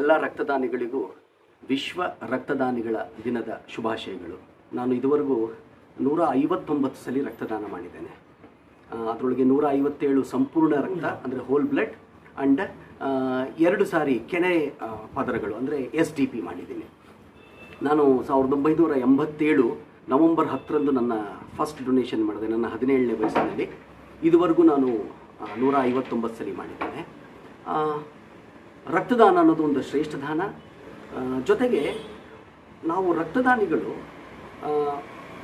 ಎಲ್ಲ ರಕ್ತದಾನಿಗಳಿಗೂ ವಿಶ್ವ ರಕ್ತದಾನಿಗಳ ದಿನದ ಶುಭಾಶಯಗಳು. ನಾನು ಇದುವರೆಗೂ ನೂರ ಐವತ್ತೊಂಬತ್ತು ಸಲ ರಕ್ತದಾನ ಮಾಡಿದ್ದೇನೆ. ಅದರೊಳಗೆ ನೂರ ಐವತ್ತೇಳು ಸಂಪೂರ್ಣ ರಕ್ತ, ಅಂದರೆ ಹೋಲ್ ಬ್ಲಡ್ ಆ್ಯಂಡ್ ಎರಡು ಸಾರಿ ಕೆನೆ ಪದರಗಳು, ಅಂದರೆ ಎಸ್ ಡಿ ಪಿ ಮಾಡಿದ್ದೀನಿ. ನಾನು ಸಾವಿರದ ಒಂಬೈನೂರ ಎಂಬತ್ತೇಳು ನವಂಬರ್ ಹತ್ತರಂದು ನನ್ನ ಫಸ್ಟ್ ಡೊನೇಷನ್ ಮಾಡಿದೆ, ನನ್ನ ಹದಿನೇಳನೇ ವಯಸ್ಸಿನಲ್ಲಿ. ಇದುವರೆಗೂ ನಾನು ನೂರ ಐವತ್ತೊಂಬತ್ತು ಸಲ ಮಾಡಿದ್ದೇನೆ. ರಕ್ತದಾನ ಅನ್ನೋದು ಒಂದು ಶ್ರೇಷ್ಠ ದಾನ. ಜೊತೆಗೆ ನಾವು ರಕ್ತದಾನಿಗಳು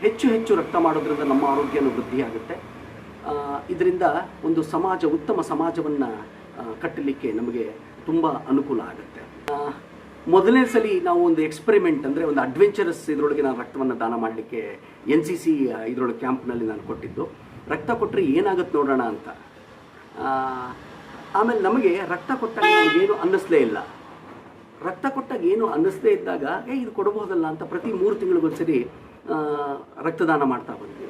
ಹೆಚ್ಚು ಹೆಚ್ಚು ರಕ್ತ ಮಾಡೋದ್ರಿಂದ ನಮ್ಮ ಆರೋಗ್ಯನೂ ವೃದ್ಧಿಯಾಗುತ್ತೆ. ಇದರಿಂದ ಒಂದು ಸಮಾಜ, ಉತ್ತಮ ಸಮಾಜವನ್ನು ಕಟ್ಟಲಿಕ್ಕೆ ನಮಗೆ ತುಂಬ ಅನುಕೂಲ ಆಗುತ್ತೆ. ಮೊದಲನೇ ಸಲ ನಾವು ಒಂದು ಎಕ್ಸ್ಪೆರಿಮೆಂಟ್ ಅಂದರೆ ಒಂದು ಅಡ್ವೆಂಚರಸ್ ಇದರೊಳಗೆ ನಾನು ರಕ್ತವನ್ನು ದಾನ ಮಾಡಲಿಕ್ಕೆ ಎನ್ ಸಿ ಸಿ ಇದರೊಳಗೆ ಕ್ಯಾಂಪ್ನಲ್ಲಿ ನಾನು ಕೊಟ್ಟಿದ್ದು. ರಕ್ತ ಕೊಟ್ಟರೆ ಏನಾಗುತ್ತೆ ನೋಡೋಣ ಅಂತ. ಆಮೇಲೆ ನಮಗೆ ರಕ್ತ ಕೊಟ್ಟಾಗ ಏನು ಅನ್ನಿಸ್ಲೇ ಇಲ್ಲ. ರಕ್ತ ಕೊಟ್ಟಾಗ ಏನು ಅನ್ನಿಸ್ದೇ ಇದ್ದಾಗ, ಏ, ಇದು ಕೊಡಬಹುದಲ್ಲ ಅಂತ ಪ್ರತಿ ಮೂರು ತಿಂಗಳಿಗೊಂದ್ಸರಿ ರಕ್ತದಾನ ಮಾಡ್ತಾ ಬಂದ್ವಿ.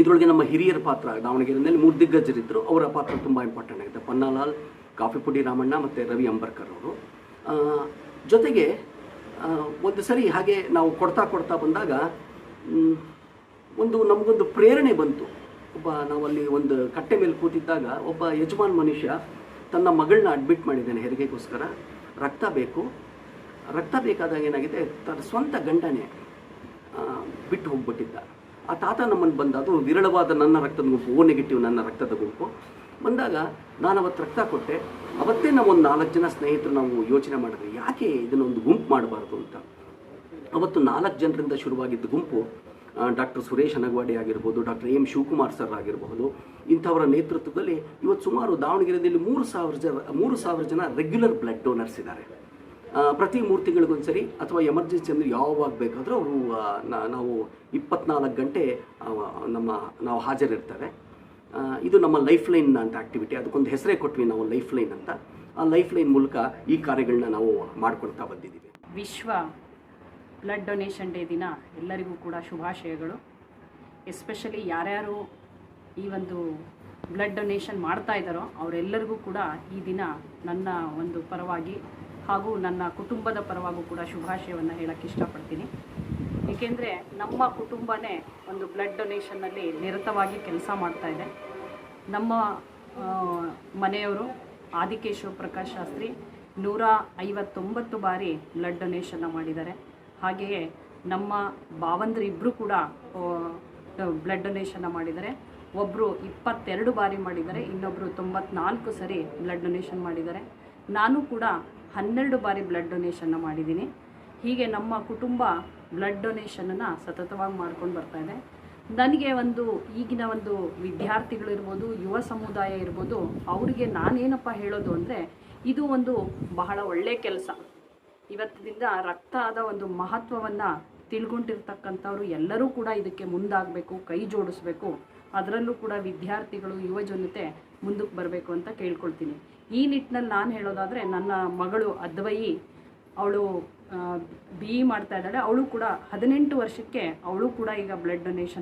ಇದರೊಳಗೆ ನಮ್ಮ ಹಿರಿಯರ ಪಾತ್ರ, ದಾವಣಗೆರೆಯಲ್ಲಿ ಮೂರು ದಿಗ್ಗಜರಿದ್ದರು ಅವರ ಪಾತ್ರ ತುಂಬ ಇಂಪಾರ್ಟೆಂಟ್ ಆಗಿದೆ. ಪನ್ನಾಲಾಲ್, ಕಾಫಿಪುಡಿ ರಾಮಣ್ಣ ಮತ್ತು ರವಿ ಅಂಬರ್ಕರ್ ಅವರು. ಜೊತೆಗೆ ಒಂದು ಸರಿ ಹಾಗೆ ನಾವು ಕೊಡ್ತಾ ಕೊಡ್ತಾ ಬಂದಾಗ ಒಂದು ನಮಗೊಂದು ಪ್ರೇರಣೆ ಬಂತು. ಒಬ್ಬ ನಾವಲ್ಲಿ ಒಂದು ಕಟ್ಟೆ ಮೇಲೆ ಕೂತಿದ್ದಾಗ ಒಬ್ಬ ಯಜಮಾನ್ ಮನುಷ್ಯ ತನ್ನ ಮಗಳನ್ನ ಅಡ್ಮಿಟ್ ಮಾಡಿದ್ದಾನೆ ಹೆರಿಗೆಗೋಸ್ಕರ. ರಕ್ತ ಬೇಕು. ರಕ್ತ ಬೇಕಾದಾಗ ಏನಾಗಿದೆ? ತನ್ನ ಸ್ವಂತ ಗಂಡನೇ ಬಿಟ್ಟು ಹೋಗ್ಬಿಟ್ಟಿದ್ದ. ಆ ತಾತ ನಮ್ಮನ್ನು ಬಂದ ಅದು ವಿರಳವಾದ ನನ್ನ ರಕ್ತದ ಗುಂಪು ಓ ನೆಗೆಟಿವ್ ನನ್ನ ರಕ್ತದ ಗುಂಪು. ಬಂದಾಗ ನಾನು ಅವತ್ತು ರಕ್ತ ಕೊಟ್ಟೆ. ಅವತ್ತೇ ನಾವು ನಾಲ್ಕು ಜನ ಸ್ನೇಹಿತರು ನಾವು ಯೋಚನೆ ಮಾಡಿದ್ವಿ, ಯಾಕೆ ಇದನ್ನೊಂದು ಗುಂಪು ಮಾಡಬಾರ್ದು ಅಂತ. ಅವತ್ತು ನಾಲ್ಕು ಜನರಿಂದ ಶುರುವಾಗಿದ್ದ ಗುಂಪು ಡಾಕ್ಟರ್ ಸುರೇಶ್ ಅನಗವಾಡಿ ಆಗಿರ್ಬೋದು, ಡಾಕ್ಟರ್ ಎಂ ಶಿವಕುಮಾರ್ ಸರ್ ಆಗಿರಬಹುದು ಇಂಥವರ ನೇತೃತ್ವದಲ್ಲಿ ಇವತ್ತು ಸುಮಾರು ದಾವಣಗೆರೆಯಲ್ಲಿ ಮೂರು ಸಾವಿರ ಜನ, ಮೂರು ಸಾವಿರ ಜನ ರೆಗ್ಯುಲರ್ ಬ್ಲಡ್ ಡೋನರ್ಸ್ ಇದ್ದಾರೆ. ಪ್ರತಿ ಮೂರು ತಿಂಗಳಿಗೊಂದ್ಸರಿ ಅಥವಾ ಎಮರ್ಜೆನ್ಸಿ ಅಂದರೆ ಯಾವಾಗ ಬೇಕಾದರೂ ಅವರು ನಾವು ಇಪ್ಪತ್ನಾಲ್ಕು ಗಂಟೆ ನಮ್ಮ, ನಾವು ಹಾಜರಿರ್ತೇವೆ. ಇದು ನಮ್ಮ ಲೈಫ್ ಲೈನ್ ಅಂತ ಆ್ಯಕ್ಟಿವಿಟಿ ಅದಕ್ಕೊಂದು ಹೆಸರೇ ಕೊಟ್ವಿ ನಾವು ಲೈಫ್ ಲೈನ್ ಅಂತ. ಆ ಲೈಫ್ ಲೈನ್ ಮೂಲಕ ಈ ಕಾರ್ಯಗಳನ್ನ ನಾವು ಮಾಡ್ಕೊಳ್ತಾ ಬಂದಿದ್ದೀವಿ. ವಿಶ್ವ ಬ್ಲಡ್ ಡೊನೇಷನ್ ಡೇ ದಿನ ಎಲ್ಲರಿಗೂ ಕೂಡ ಶುಭಾಶಯಗಳು. ಎಸ್ಪೆಷಲಿ ಯಾರ್ಯಾರು ಈ ಒಂದು ಬ್ಲಡ್ ಡೊನೇಷನ್ ಮಾಡ್ತಾ ಇದ್ದಾರೋ ಅವರೆಲ್ಲರಿಗೂ ಕೂಡ ಈ ದಿನ ನನ್ನ ಒಂದು ಪರವಾಗಿ ಹಾಗೂ ನನ್ನ ಕುಟುಂಬದ ಪರವಾಗೂ ಕೂಡ ಶುಭಾಶಯವನ್ನು ಹೇಳಕ್ಕೆ ಇಷ್ಟಪಡ್ತೀನಿ. ಏಕೆಂದರೆ ನಮ್ಮ ಕುಟುಂಬನೇ ಒಂದು ಬ್ಲಡ್ ಡೊನೇಷನ್ನಲ್ಲಿ ನಿರತವಾಗಿ ಕೆಲಸ ಮಾಡ್ತಾ ಇದೆ. ನಮ್ಮ ಮನೆಯವರು ಆದಿಕೇಶವ ಪ್ರಕಾಶ್ ಶಾಸ್ತ್ರಿ ನೂರ ಐವತ್ತೊಂಬತ್ತು ಬಾರಿ ಬ್ಲಡ್ ಡೊನೇಷನ್ನ ಮಾಡಿದ್ದಾರೆ. ಹಾಗೆಯೇ ನಮ್ಮ ಭಾವಂದ್ರು ಇಬ್ಬರು ಕೂಡ ಬ್ಲಡ್ ಡೊನೇಷನ್ನ ಮಾಡಿದ್ದಾರೆ. ಒಬ್ಬರು ಇಪ್ಪತ್ತೆರಡು ಬಾರಿ ಮಾಡಿದ್ದಾರೆ ಇನ್ನೊಬ್ಬರು ತೊಂಬತ್ನಾಲ್ಕು ಸರಿ ಬ್ಲಡ್ ಡೊನೇಷನ್ ಮಾಡಿದ್ದಾರೆ. ನಾನು ಕೂಡ ಹನ್ನೆರಡು ಬಾರಿ ಬ್ಲಡ್ ಡೊನೇಷನ್ನ ಮಾಡಿದ್ದೀನಿ. ಹೀಗೆ ನಮ್ಮ ಕುಟುಂಬ ಬ್ಲಡ್ ಡೊನೇಷನನ್ನು ಸತತವಾಗಿ ಮಾಡ್ಕೊಂಡು ಬರ್ತಾ ಇದೆ. ನನಗೆ ಒಂದು ಈಗಿನ ಒಂದು ವಿದ್ಯಾರ್ಥಿಗಳಿರ್ಬೋದು ಯುವ ಸಮುದಾಯ ಇರ್ಬೋದು, ಅವರಿಗೆ ನಾನೇನಪ್ಪ ಹೇಳೋದು ಅಂದರೆ, ಇದು ಒಂದು ಬಹಳ ಒಳ್ಳೆಯ ಕೆಲಸ. ಇವತ್ತಿನಿಂದ ರಕ್ತದ ಒಂದು ಮಹತ್ವವನ್ನು ತಿಳ್ಕೊಂಡಿರ್ತಕ್ಕಂಥವ್ರು ಎಲ್ಲರೂ ಕೂಡ ಇದಕ್ಕೆ ಮುಂದಾಗಬೇಕು, ಕೈ ಜೋಡಿಸ್ಬೇಕು. ಅದರಲ್ಲೂ ಕೂಡ ವಿದ್ಯಾರ್ಥಿಗಳು, ಯುವ ಜನತೆ ಮುಂದಕ್ಕೆ ಬರಬೇಕು ಅಂತ ಕೇಳ್ಕೊಳ್ತೀನಿ. ಈ ನಿಟ್ಟಿನಲ್ಲಿ ನಾನು ಹೇಳೋದಾದರೆ ನನ್ನ ಮಗಳು ಅದ್ವಯಿ, ಅವಳು ಬಿ ಇ ಮಾಡ್ತಾ ಇದ್ದಾಳೆ. ಅವಳು ಕೂಡ ಹದಿನೆಂಟು ವರ್ಷಕ್ಕೆ ಅವಳು ಕೂಡ ಈಗ ಬ್ಲಡ್ ಡೊನೇಷನ್